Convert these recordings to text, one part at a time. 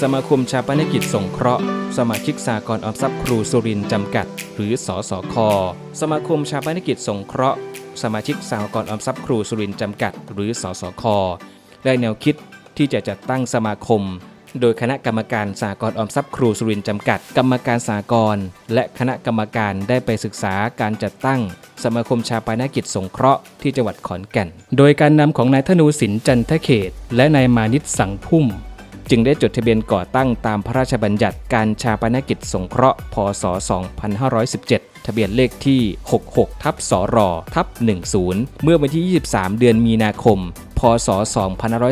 สมาคมชาปนกิจสงเคราะห์ สมาชิกสากลออมทรัพย์ครูสุรินทร์จำกัด หรือสอสอคอสมาคมชาปนกิจสงเคราะห์ สมาชิกสากลออมทรัพย์ครูสุรินทร์จำกัด หรือสอสอคอได้แนวคิดที่จะจัดตั้งสมาคม โดยคณะกรรมการสากลออมทรัพย์ครูสุรินทร์จำกัด กรรมการสากลและคณะกรรมการได้ไปศึกษาการจัดตั้ง สมาคมชาปนกิจสงเคราะห์ที่จังหวัดขอนแก่น โดยการนำของนายธนูสินจันทเขต และนายมานิตสังพุ่ม จึงได้จดทะเบียนก่อตั้งตามพระราชบัญญัติการชาปนกิจสงเคราะห์ พศ 2517 ทะเบียนเลขที่ 66 ทับสรทับ10 เมื่อวันที่ 23 เดือนมีนาคม พศ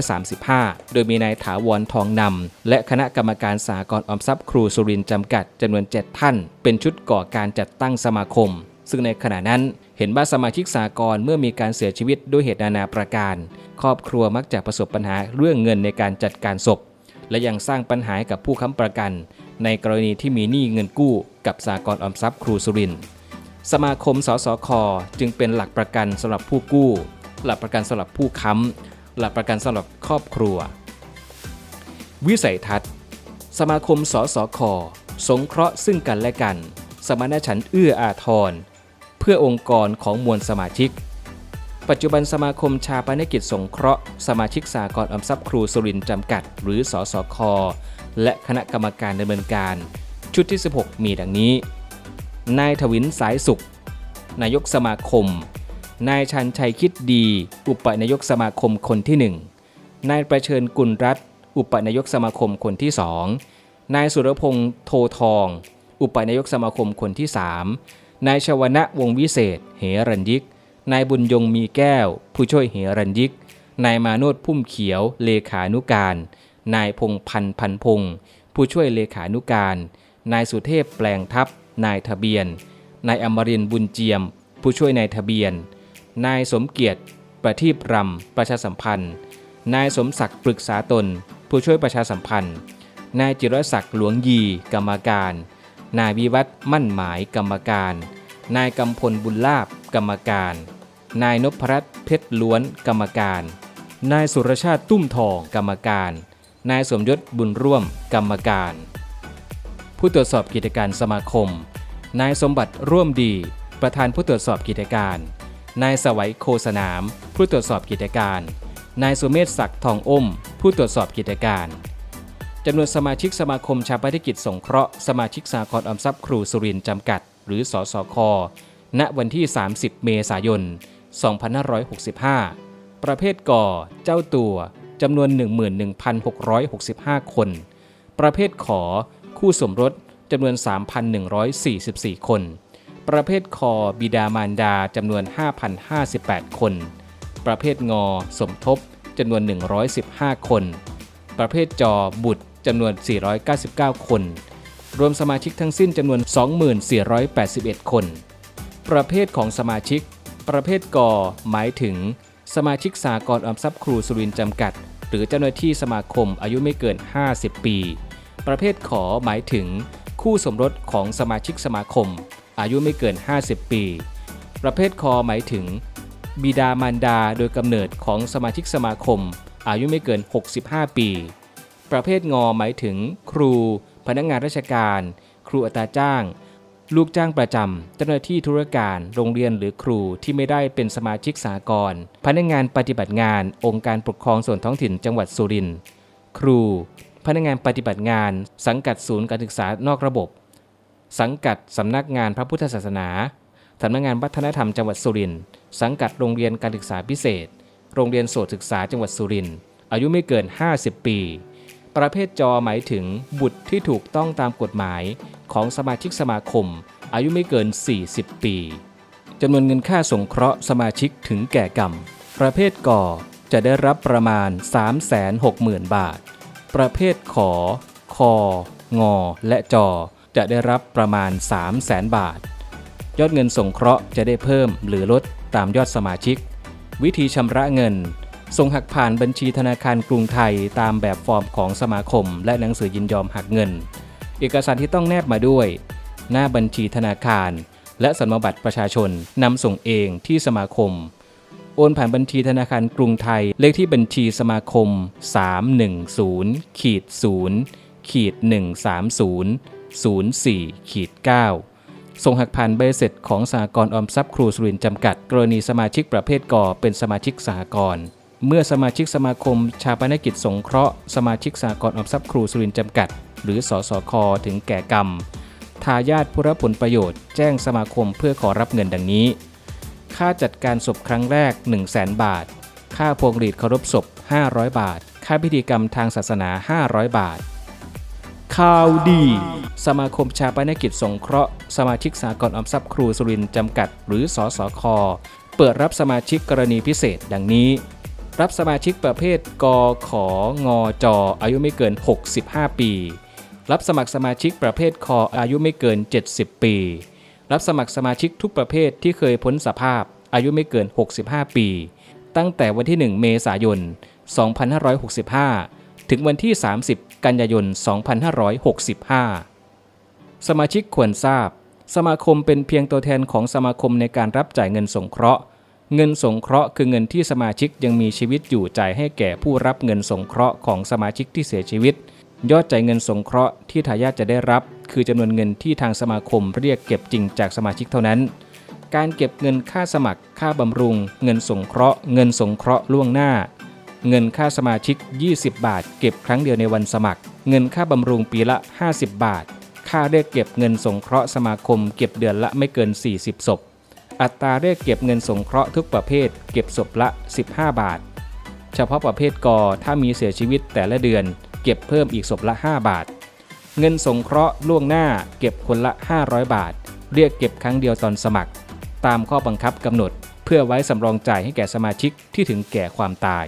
2535 โดยมีนายถาวรทองนำ และคณะกรรมการสากลออมทรัพย์ครูสุรินทร์จำกัดจำนวน 7 ท่าน เป็นชุดก่อการจัดตั้งสมาคม ซึ่งในขณะนั้นเห็นว่าสมาชิกสากลเมื่อมีการเสียชีวิตด้วยเหตุนานาประการ ครอบครัวมักจะประสบปัญหาเรื่องเงินในการจัดการศพ และยังสร้างปัญหาให้กับผู้ค้ำประกัน ในกรณีที่มีหนี้เงินกู้กับสากลออมทรัพย์ครูสุรินทร์สมาคมสสคจึงเป็นหลักประกันสำหรับผู้กู้ หลักประกันสำหรับผู้ค้ำหลักประกันสำหรับครอบครัว วิสัยทัศน์ สมาคมสสคสงเคราะห์ซึ่งกันและกัน สมานฉันท์เอื้ออาทรเพื่อองค์กรของมวลสมาชิก ปัจจุบันสมาคมชาปนกิจสงเคราะห์ สมาชิกสากลอมทรัพย์ครูสุรินทร์จำกัด หรือสอสอคและคณะกรรมการดำเนินการ ชุดที่ 16 มีดังนี้ นายถวินสายสุข นายกสมาคม นายชันชัยคิดดี อุปนายกสมาคมคนที่ 1 นายประเชิญกุลรัตอุปนายกสมาคมคนที่ 2 นายสุรพงษ์โททอง อุปนายกสมาคมคนที่ 3 นายชวนะวงวิเศษ เหรัญยิก นายบุญยงมีแก้ว ผู้ช่วยเหรัญยิก นายมาโนดพุ่มเขียว เลขานุการ นายพงพันพันพง ผู้ช่วยเลขานุการ นายสุเทพแปลงทับนายทะเบียน นายอมรินบุญเจียม ผู้ช่วยนายทะเบียน นายสมเกียรติ ประทีปรำประชาสัมพันธ์ นายสมศักดิ์ปรึกษาตน ผู้ช่วยประชาสัมพันธ์ นายจิรศักดิ์หลวงยี กรรมการ นายวิวัฒมั่นหมายกรรมการ นายกำพลบุญลาบกรรมการ นายนพรัตน์เพชรล้วนกรรมการ นายสุรชาติตุ้มทองกรรมการ นายสมยศบุญร่วมกรรมการ ผู้ตรวจสอบกิจการสมาคม นายสมบัติร่วมดี ประธานผู้ตรวจสอบกิจการ นายสวัยโคสนาม ผู้ตรวจสอบกิจการ นายสุเมธศักดิ์ทองอมผู้ตรวจสอบกิจการจำนวนสมาชิกสมาคมชาปนกิจสงเคราะห์สมาชิกสากลออมทรัพย์ครูสุรินทร์จำกัด หรือสสค ณวันที่ 30 เมษายน 2565 ประเภทก่อเจ้าตัวจำนวน 11,665 คน ประเภทขอคู่สมรสจำนวน 3,144 คน ประเภทคอบิดามารดาจำนวน 5,058 คน ประเภทงอสมทบจำนวน 115 คน ประเภทจอบุตรจำนวน 499 คน รวมสมาชิกทั้งสิ้นจำนวน 2481 คน ประเภทของสมาชิก ประเภทกอหมายถึง สมาชิกสากลออมทรัพย์ครูสุรินจำกัด หรือเจ้าหน้าที่สมาคมอายุไม่เกิน 50 ปี ประเภทขอหมายถึง คู่สมรสของสมาชิกสมาคม อายุไม่เกิน 50 ปี ประเภทคอหมายถึง บิดามารดาโดยกำเนิดของสมาชิกสมาคม อายุไม่เกิน 65 ปี ประเภทงอหมายถึง ครู พนักงานราชการ ครูอัตราจ้าง ลูกจ้างประจำ เจ้าหน้าที่ธุรการ โรงเรียนหรือครูที่ไม่ได้เป็นสมาชิกสากลพนักงานปฏิบัติงาน องค์การปกครองส่วนท้องถิ่นจังหวัดสุรินทร์ ครู พนักงานปฏิบัติงาน สังกัดศูนย์การศึกษานอกระบบ สังกัดสำนักงานพระพุทธศาสนา สำนักงานวัฒนธรรมจังหวัดสุรินทร์ สังกัดโรงเรียนการศึกษาพิเศษ โรงเรียนโสตศึกษาจังหวัดสุรินทร์ อายุไม่เกิน 50 ปี ประเภทจอหมายถึงบุตรที่ถูกต้องตามกฎหมาย ของสมาชิกสมาคม อายุไม่เกิน 40 ปีจำนวนเงินค่าสงเคราะห์สมาชิกถึงแก่กรรม ประเภทก่อจะได้รับประมาณ 360,000 บาท ประเภทขอ คอ งอ และจอ จะได้รับประมาณ 300,000 บาท ยอดเงินสงเคราะห์จะได้เพิ่มหรือลดตามยอดสมาชิก วิธีชำระเงินส่งหักผ่านบัญชีธนาคารกรุงไทยตามแบบฟอร์มของสมาคม และหนังสือยินยอมหักเงิน เอกสารที่ต้องแนบมาด้วย หน้าบัญชีธนาคาร และสำบัตรประชาชนนำส่งเองที่สมาคม โอนผ่านบัญชีธนาคารกรุงไทย เลขที่บัญชีสมาคม 310ขีด0ขีด130 04ขีด9ส่งหักผ่านใบเสร็จของสหกรณ์ออมทรัพย์ครูสุรินทร์จำกัด กรณีสมาชิกประเภทกอเป็นสมาชิกสหกรณ์ เมื่อสมาชิกสมาคม ชาปนกิจสงเคราะห์ สมาชิกสหกรณ์ออมทรัพย์ครูสุรินทร์จำกัด หรือสสคถึงแก่กรรม ทายาทผู้รับผลประโยชน์ แจ้งสมาคมเพื่อขอรับเงินดังนี้ ค่าจัดการศพครั้งแรก 1 0 0 0 0แบาท ค่าพวงหรีดเคารพศพ 500 บาท ค่าพิธีกรรมทางศาสนา 500 บาทข่าวดี สมาคมชาปนกิจสงเคราะห์ สมาชิกสากลออมทรัพย์ครูสุรินทร์จำกัด หรือสอสอคอเปิดรับสมาชิกกรณีพิเศษ ดังนี้ รับสมาชิกประเภทกของอจออายุไม่เกิน 65 ปี รับสมัครสมาชิกประเภทคออายุไม่เกิน 70 ปี รับสมัครสมาชิกทุกประเภทที่เคยพ้นสภาพ อายุไม่เกิน 65 ปี ตั้งแต่วันที่ 1 เมษายน 2565 ถึงวันที่ 30 กันยายน 2565 สมาชิกควรทราบ สมาคมเป็นเพียงตัวแทนของสมาคมในการรับจ่ายเงินสงเคราะห์ เงินสงเคราะห์คือเงินที่สมาชิกยังมีชีวิตอยู่จ่ายให้แก่ผู้รับเงินสงเคราะห์ของสมาชิกที่เสียชีวิต ยอดจ่ายเงินสงเคราะห์ที่ทายาทจะได้รับ คือจำนวนเงินที่ทางสมาคมเรียกเก็บจริงจากสมาชิกเท่านั้น การเก็บเงินค่าสมัคร ค่าบำรุง เงินสงเคราะห์ เงินสงเคราะห์ล่วงหน้า เงินค่าสมาชิก 20 บาท เก็บครั้งเดียวในวันสมัคร เงินค่าบำรุงปีละ 50 บาท ค่าเรียกเก็บเงินสงเคราะห์สมาคม เก็บเดือนละไม่เกิน 40ศพ อัตราเรียกเก็บเงินสงเคราะห์ทุกประเภท เก็บศพละ 15 บาท เฉพาะประเภทกอถ้ามีเสียชีวิตแต่ละเดือน เก็บเพิ่มอีกศพละ 5 บาท เงินสงเคราะห์ล่วงหน้าเก็บคนละ 500 บาท เรียกเก็บครั้งเดียวตอนสมัคร ตามข้อบังคับกำหนด เพื่อไว้สำรองจ่ายให้แก่สมาชิกที่ถึงแก่ความตาย